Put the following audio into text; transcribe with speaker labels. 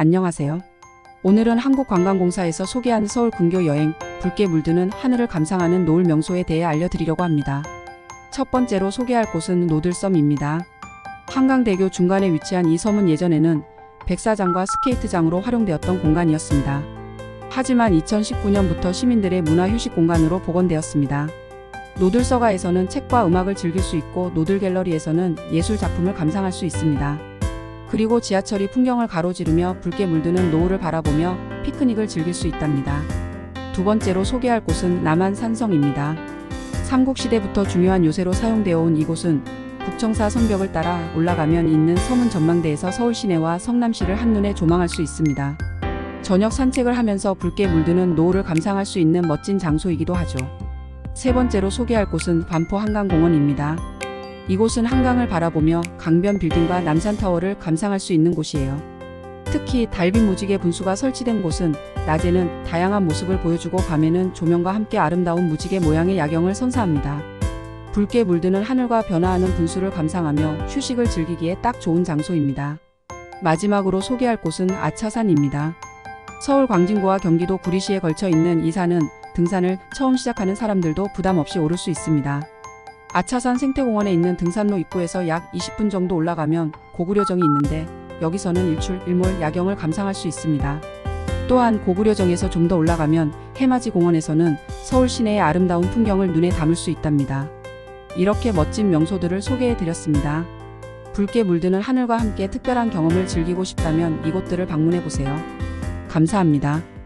Speaker 1: 안녕하세요. 오늘은 한국관광공사에서 소개한 서울 근교 여행, 붉게 물드는 하늘을 감상하는 노을 명소에 대해 알려드리려고 합니다. 첫 번째로 소개할 곳은 노들섬입니다. 한강대교 중간에 위치한 이 섬은 예전에는 백사장과 스케이트장으로 활용되었던 공간이었습니다. 하지만 2019년부터 시민들의 문화휴식 공간으로 복원되었습니다. 노들서가에서는 책과 음악을 즐길 수 있고 노들갤러리에서는 예술 작품을 감상할 수 있습니다. 그리고 지하철이 풍경을 가로지르며 붉게 물드는 노을을 바라보며 피크닉을 즐길 수 있답니다. 두 번째로 소개할 곳은 남한 산성입니다. 삼국시대부터 중요한 요새로 사용되어 온 이곳은 국청사 성벽을 따라 올라가면 있는 서문 전망대에서 서울 시내와 성남시를 한눈에 조망할 수 있습니다. 저녁 산책을 하면서 붉게 물드는 노을을 감상할 수 있는 멋진 장소이기도 하죠. 세 번째로 소개할 곳은 반포 한강공원입니다. 이곳은 한강을 바라보며 강변 빌딩과 남산타워를 감상할 수 있는 곳이에요. 특히 달빛 무지개 분수가 설치된 곳은 낮에는 다양한 모습을 보여주고 밤에는 조명과 함께 아름다운 무지개 모양의 야경을 선사합니다. 붉게 물드는 하늘과 변화하는 분수를 감상하며 휴식을 즐기기에 딱 좋은 장소입니다. 마지막으로 소개할 곳은 아차산입니다. 서울 광진구와 경기도 구리시에 걸쳐 있는 이 산은 등산을 처음 시작하는 사람들도 부담 없이 오를 수 있습니다. 아차산 생태공원에 있는 등산로 입구에서 약 20분 정도 올라가면 고구려정이 있는데 여기서는 일출, 일몰, 야경을 감상할 수 있습니다. 또한 고구려정에서 좀 더 올라가면 해맞이 공원에서는 서울 시내의 아름다운 풍경을 눈에 담을 수 있답니다. 이렇게 멋진 명소들을 소개해 드렸습니다. 붉게 물드는 하늘과 함께 특별한 경험을 즐기고 싶다면 이곳들을 방문해 보세요. 감사합니다.